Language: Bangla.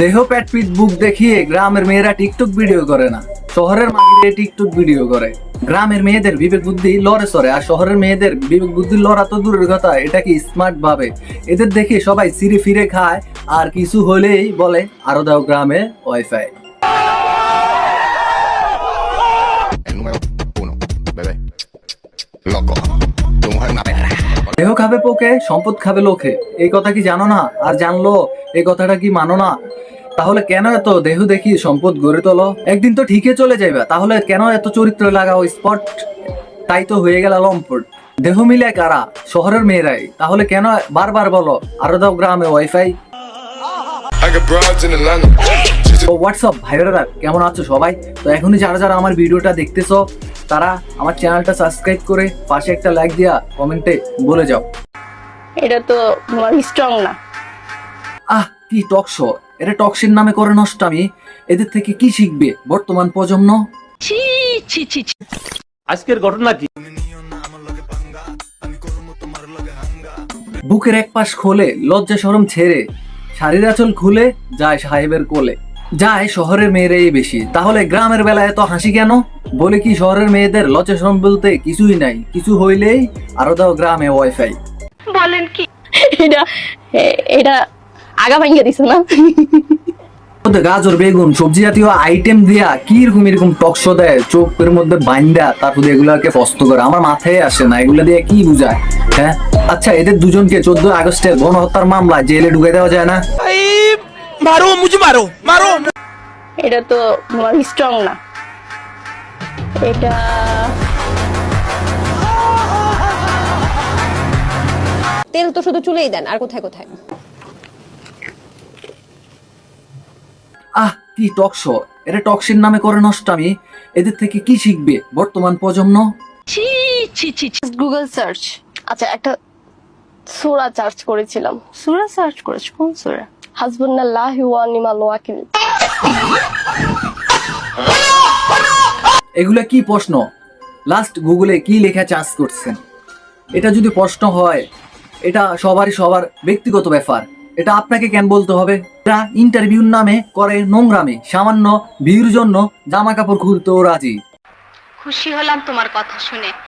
দেহ প্যাট পিট বুক দেখিয়ে গ্রামের মেয়েরা টিকটক ভিডিও করে না, শহরের মাগিরে টিকটক ভিডিও করে। গ্রামের মেয়েদের বিবেক বুদ্ধি লড়ে সরে আর শহরের মেয়েদের বিবেক বুদ্ধি লড়া তো দূরের কথা, এটা কি স্মার্ট ভাবে? এদের দেখে সবাই সিঁড়ি ফিরে খায়, আর কিছু হলেই বলে, আরও দাও গ্রামে ওয়াইফাই. দেহ খাবে পোকে, সম্পদ খাবে লোকে, এই কথা কি জানো না? আর জানলো এই কথাটা কি মানো না? তাহলে কেন এত দেহ দেখি সম্পদ গড়ে তোলো? একদিন তো ঠিকই চলে যাবে তাহলে কেন এত চরিত্র লাগাও স্পট? তাই তো হয়ে গেল লম্পট। দেহ মিলে কারা? শহরের মেয়েরাই। তাহলে কেন বারবার বলো আরও দাও গ্রামে ওয়াইফাই? হোয়াটসঅ্যাপ ভাইরা কেমন আছো সবাই? তো এখনই যারা যারা আমার ভিডিওটা দেখতেছো তারা আমার চ্যানেলটা সাবস্ক্রাইব করে পাশে একটা লাইক দিয়া কমেন্টে বলে যাও। এটা তো তোমার স্ট্রং না। আহ কি টকশো এটা টকশির নামে করে নষ্ট আমি। এদের থেকে কি শিখবে বর্তমান প্রজন্ম? ছি ছি ছি ছি। আজকের ঘটনা কি? বুকের এক পাশ খোলে লজ্জা সরম ছেড়ে শাড়ির আঁচল খুলে যায় সাহেবের কোলে। যায় শহরের মেয়েরাই বেশি। তাহলে গ্রামের বেলায় এত হাসি কেন? বলে কি শহরের মেয়েদের লজ্জা সরম বলতে কিছুই নাই। কিছু হইলেই আরও দাও গ্রামে ওয়াইফাই বলেন কি? এটা এটা আগা ভাঙিয়ে দিছে না। গাজর বেগুন সবজি জাতীয় আইটেম দিয়া কি রকম এরকম টকশো দেয় চোখের মধ্যে বাইন্দা তারপর এগুলাকে ফস্ত করে। আমার মাথায় আসে না এগুলা দিয়ে কি বুঝায় হ্যাঁ? আচ্ছা এদের দুজনকে চোদ্দ আগস্টের গণহত্যার মামলা জেলে ঢুকে দেওয়া যায় না? মারো মুঝে মারো মারো। এটা তো স্ট্রং না। এটা তেল তো শুধু চুলেই দেন আর কোথায় কোথায়? কি টকশো এটা টকশির নামে করে নষ্ট আমি। এদের থেকে কি শিখবে বর্তমান প্রজন্ম? ছি ছি ছি। গুগল সার্চ আচ্ছা একটা সুরা সার্চ করেছিলাম। সুরা সার্চ করেছ? কোন সুরা? হাসবুল্লাহ ওয়া নিমাল ওয়াকিল। এগুলা কি প্রশ্ন? লাস্ট গুগলে কি লেখা চার্জ করছেন? এটা যদি প্রশ্ন হয় এটা সবারই সবার ব্যক্তিগত ব্যাপার। এটা আপনাকে কেন বলতে হবে? এটা ইন্টারভিউর নামে করে নোংরামে, সামান্য ভিউর জন্য জামা কাপড় খুলতেও রাজি। খুশি হলাম তোমার কথা শুনে।